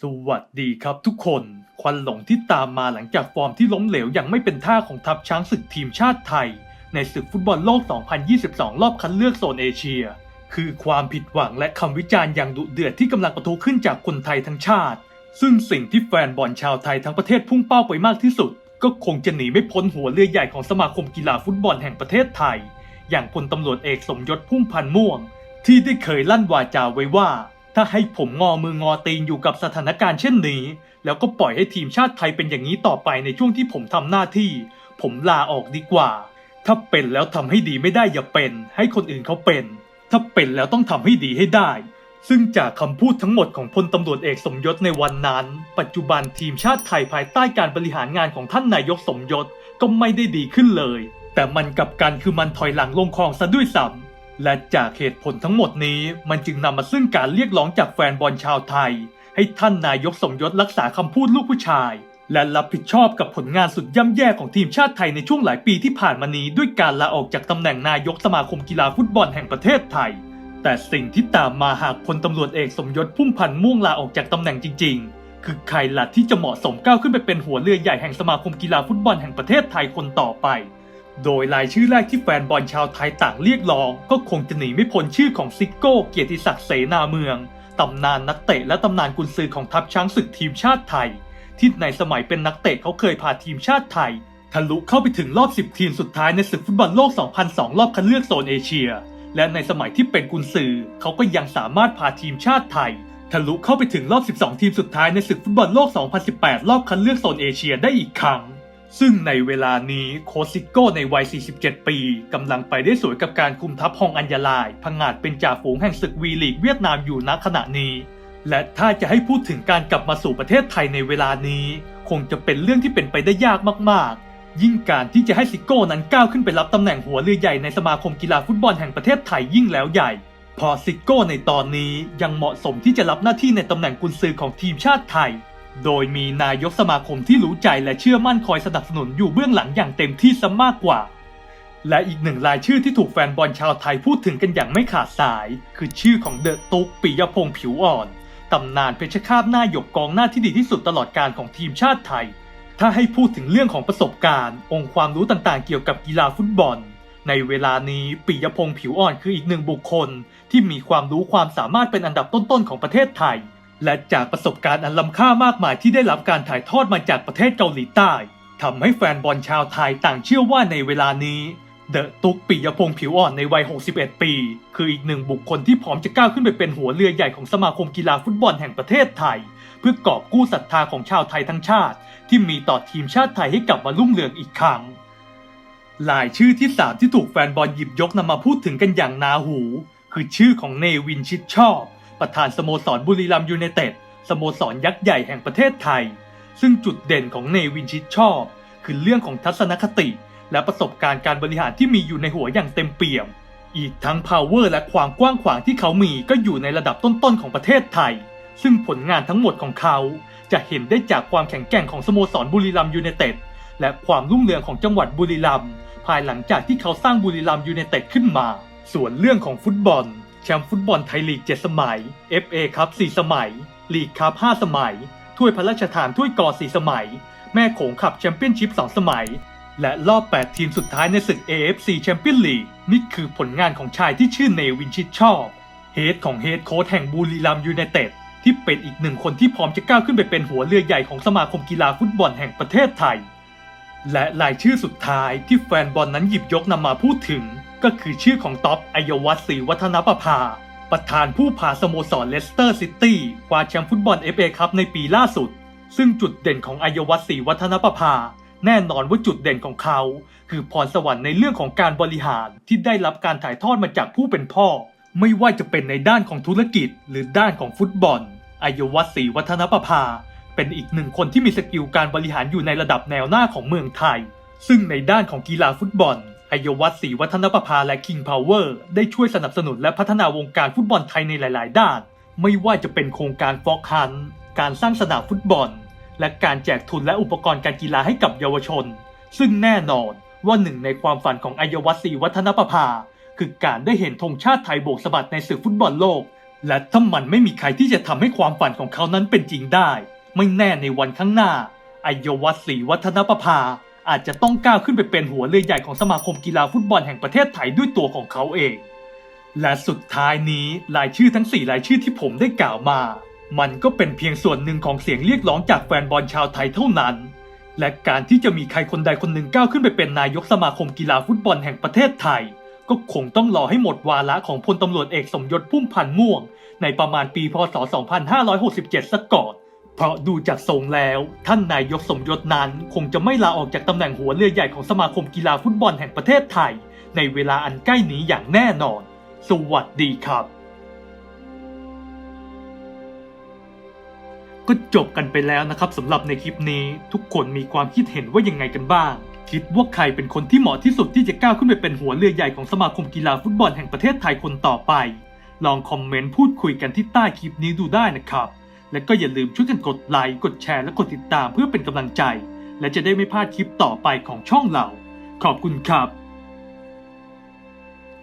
สวัสดีครับทุกคน ควันหลงที่ตามมาหลังจากฟอร์มที่ล้มเหลวอย่างไม่เป็นท่าของทัพช้างศึกทีมชาติไทย ในศึกฟุตบอลโลก 2022 รอบคัดเลือกโซนเอเชีย คือความผิดหวังและคำวิจารณ์อย่างดุเดือดที่กำลังปะทุขึ้นจากคนไทยทั้งชาติ ซึ่งสิ่งที่แฟนบอลชาวไทยทั้งประเทศพุ่งเป้าไปมากที่สุด ก็คงจะหนีไม่พ้นหัวเรือใหญ่ของสมาคมกีฬาฟุตบอลแห่งประเทศไทย อย่างพลตำรวจเอกสมยศพุ่มพันม่วง ที่ได้เคยลั่นวาจาไว้ว่า ถ้าให้ผมงอมืองอตีนอยู่กับสถานการณ์เช่นนี้ แล้วก็ปล่อยให้ทีมชาติไทยเป็นอย่างนี้ต่อไปในช่วงที่ผมทำหน้าที่ ผมลาออกดีกว่า ถ้าเป็นแล้วทำให้ดีไม่ได้อย่าเป็น ให้คนอื่นเขาเป็น ถ้าเป็นแล้วต้องทำให้ดีให้ได้ ซึ่งจากคำพูดทั้งหมดของพลตำรวจเอกสมยศในวันนั้น ปัจจุบันทีมชาติไทยภายใต้การบริหารงานของท่านนายกสมยศก็ไม่ได้ดีขึ้นเลย แต่มันกลับกันคือมันถอยหลังลงคลองซะด้วยซ้ำ และจากเหตุผลทั้งหมดนี้มันจึงนำมาซึ่งการเรียกร้องจากแฟนบอลชาวไทย ให้ท่านนายกสมยศรักษาคำพูดลูกผู้ชาย และรับผิดชอบกับผลงานสุดย่ำแย่ของทีมชาติไทยในช่วงหลายปีที่ผ่านมานี้ด้วยการลาออกจากตำแหน่งนายกสมาคมกีฬาฟุตบอลแห่งประเทศไทย แต่สิ่งที่ตามมาหากพลตำรวจเอกสมยศพุ่มพันธ์ม่วงลาออกจากตำแหน่งจริง ๆ คือใครล่ะที่จะเหมาะสมก้าวขึ้นไปเป็นหัวเรือใหญ่แห่งสมาคมกีฬาฟุตบอลแห่งประเทศไทยคนต่อไป โดยรายชื่อแรกที่แฟนบอลชาวไทยต่างเรียกร้อง ก็คงจะหนีไม่พ้นชื่อของซิโก้เกียรติศักดิ์เสนาเมือง ตำนานนักเตะและตำนานกุนซือของทัพช้างศึกทีมชาติไทย ที่ในสมัยเป็นนักเตะเขาเคยพาทีมชาติไทยทะลุเข้าไปถึงรอบ 10 ทีมสุดท้ายในศึกฟุตบอลโลก 2002 รอบคัดเลือกโซนเอเชีย และในสมัยที่เป็นกุนซือเขาก็ยังสามารถพาทีมชาติไทยทะลุเข้าไปถึงรอบ 12 ทีมสุดท้ายในศึกฟุตบอลโลก 2018 รอบคัดเลือกโซนเอเชียได้อีกครั้ง ซึ่งในเวลานี้โคชซิโก้ในวัย 47 ปีกำลังไปได้สวยกับการคุมทัพฮองอัญญาลายพังงาดเป็นจ่าฝูงแห่งศึกวีลีกเวียดนามอยู่ณขณะนี้ และถ้าจะให้พูดถึงการกลับมาสู่ประเทศไทยในเวลานี้ คงจะเป็นเรื่องที่เป็นไปได้ยากมากๆ ยิ่งการที่จะให้ซิโก้นั้นก้าวขึ้นไปรับตำแหน่งหัวเรือใหญ่ในสมาคมกีฬาฟุตบอลแห่งประเทศไทยยิ่งแล้วใหญ่พอซิโก้ในตอนนี้ยังเหมาะสมที่จะรับหน้าที่ในตำแหน่งกุนซือของทีมชาติไทย โดยมีนายกสมาคมที่รู้ใจและเชื่อมั่นคอยสนับสนุนอยู่เบื้องหลังอย่างเต็มที่ซะมากกว่า และอีกหนึ่งรายชื่อที่ถูกแฟนบอลชาวไทยพูดถึงกันอย่างไม่ขาดสาย คือชื่อของเดอะตุ๊กปิยพงษ์ผิวอ่อน ตำนานเพชรฆาตหน้าหยกกองหน้าที่ดีที่สุดตลอดการของทีมชาติไทย ถ้าให้พูดถึงเรื่องของประสบการณ์ องค์ความรู้ต่างๆ เกี่ยวกับกีฬาฟุตบอล ในเวลานี้ปิยพงษ์ผิวอ่อนคืออีกหนึ่งบุคคล ที่มีความรู้ความสามารถเป็นอันดับต้นๆของประเทศไทย และจากประสบการณ์อันล้ำค่ามากมายที่ได้รับการถ่ายทอดมาจากประเทศเกาหลีใต้ทำให้แฟนบอลชาวไทยต่างเชื่อว่าในเวลานี้ เดอะตุกปิยพงษ์ผิวอ่อนในวัย 61 ปี คืออีกหนึ่งบุคคลที่พร้อมจะก้าวขึ้นไปเป็นหัวเรือใหญ่ของสมาคมกีฬาฟุตบอลแห่งประเทศไทย เพื่อกอบกู้ศรัทธาของชาวไทยทั้งชาติ ที่มีต่อทีมชาติไทยให้กลับมารุ่งเรืองอีกครั้งรายชื่อที่สามที่ถูกแฟนบอลหยิบยกนำมาพูดถึงกันอย่างนาหู คือชื่อของเนวินชิดชอบ ประธานสโมสรบุรีรัมยูไนเต็ดสโมสรยักษ์ใหญ่แห่งประเทศไทย ซึ่งจุดเด่นของเนวินชิดชอบ คือเรื่องของทัศนคติ และประสบการณ์การบริหารที่มีอยู่ในหัวอย่างเต็มเปี่ยม อีกทั้ง power และความกว้างขวางที่เขามีก็อยู่ในระดับต้นๆของประเทศไทย ซึ่งผลงานทั้งหมดของเขาจะเห็นได้จากความแข็งแกร่งของสโมสรบุรีรัมยูไนเต็ดและความรุ่งเรืองของจังหวัดบุรีรัมย์ภายหลังจากที่เขาสร้างบุรีรัมย์ยูไนเต็ดขึ้นมา ส่วนเรื่องของฟุตบอล แชมป์ฟุตบอลไทยลีก 7 สมัย FA คัพ 4 สมัย ลีกคัพ 5 สมัย ถ้วยพระราชทานถ้วยกอ 4 สมัย แม่โขงขับแชมเปี้ยนชิพ 2 สมัย และรอบ 8 ทีมสุดท้ายในศึก AFC แชมเปี้ยนลีก นี่คือผลงานของชายที่ชื่อเนวินชิดชอบเฮดของเฮดโค้ชแห่งบุรีรัมยูไนเต็ดที่เป็นอีกหนึ่งคนที่พร้อมจะก้าวขึ้นไปเป็นหัวเรือใหญ่ของสมาคมกีฬาฟุตบอลแห่งประเทศไทย และรายชื่อสุดท้ายที่แฟนบอลนั้นหยิบยกนำมาพูดถึง ก็คือชื่อของท็อปอัยวัฒน์ศรีวัฒนประภา ประธานผู้พาสโมสรเลสเตอร์ซิตี้คว้าแชมป์ฟุตบอล FA คัพในปีล่าสุด ซึ่งจุดเด่นของอัยวัฒน์ศรีวัฒนประภา แน่นอนว่าจุดเด่นของเขา คือพรสวรรค์ในเรื่องของการบริหารที่ได้รับการถ่ายทอดมาจากผู้เป็นพ่อ ไม่ว่าจะเป็นในด้านของธุรกิจ หรือด้านของฟุตบอลอัยวัฒน์ศรีวัฒนประภา เป็นอีกหนึ่งคนที่มีสกิลการบริหารอยู่ในระดับแนวหน้าของเมืองไทย ซึ่งในด้านของกีฬาฟุตบอล อัยวัฒน์ศรีวัฒนประภาและ King Power ได้ช่วยสนับสนุนและพัฒนาวงการฟุตบอลไทยในหลาย ๆ ด้าน ไม่ว่าจะเป็นโครงการฟอกฮันการสร้างสนามฟุตบอล และการแจกทุนและอุปกรณ์การกีฬาให้กับเยาวชน ซึ่งแน่นอนว่าหนึ่งในความฝันของอัยวัฒน์ศรีวัฒนประภา คือการได้เห็นธงชาติไทยโบกสะบัดในศึกฟุตบอลโลก และถ้ามันไม่มีใครที่จะทำให้ความฝันของเขานั้นเป็นจริงได้ ไม่แน่ในวันข้างหน้าอายวัฒน์ศรีวัฒนประภา อาจจะต้องก้าวขึ้นไปเป็นหัวเรือใหญ่ของสมาคมกีฬาฟุตบอลแห่งประเทศไทยด้วยตัวของเขาเอง และสุดท้ายนี้รายชื่อทั้ง 4 รายชื่อที่ผมได้กล่าวมา มันก็เป็นเพียงส่วนหนึ่งของเสียงเรียกร้องจากแฟนบอลชาวไทยเท่านั้น และการที่จะมีใครคนใดคนหนึ่งก้าวขึ้นไปเป็นนายกสมาคมกีฬาฟุตบอลแห่งประเทศไทย ก็คงต้องรอให้หมดวาระของพลตำรวจเอกสมยศพุ่มพันธ์ม่วง ในประมาณปีพศ 2567สักก่อน เพราะดูจากทรงแล้ว ท่านนายกสมยศนั้น คงจะไม่ลาออกจากตำแหน่งหัวเรือใหญ่ของสมาคมกีฬาฟุตบอลแห่งประเทศไทย ในเวลาอันใกล้นี้อย่างแน่นอน สวัสดีครับ ก็จบกันไปแล้วนะครับสำหรับในคลิปนี้ทุกคนมีความคิดเห็นว่ายังไงกันบ้าง คิดว่าใครเป็นคนที่เหมาะที่สุดที่จะก้าวขึ้นไปเป็นหัวเรือใหญ่ของสมาคมกีฬาฟุตบอลแห่งประเทศไทยคนต่อไป ลองคอมเมนต์พูดคุยกันที่ใต้คลิปนี้ดูได้นะครับ และก็อย่าลืมช่วยกันกดไลค์ กดแชร์ และกดติดตามเพื่อเป็นกำลังใจ และจะได้ไม่พลาดคลิปต่อไปของช่องเรา ขอบคุณครับ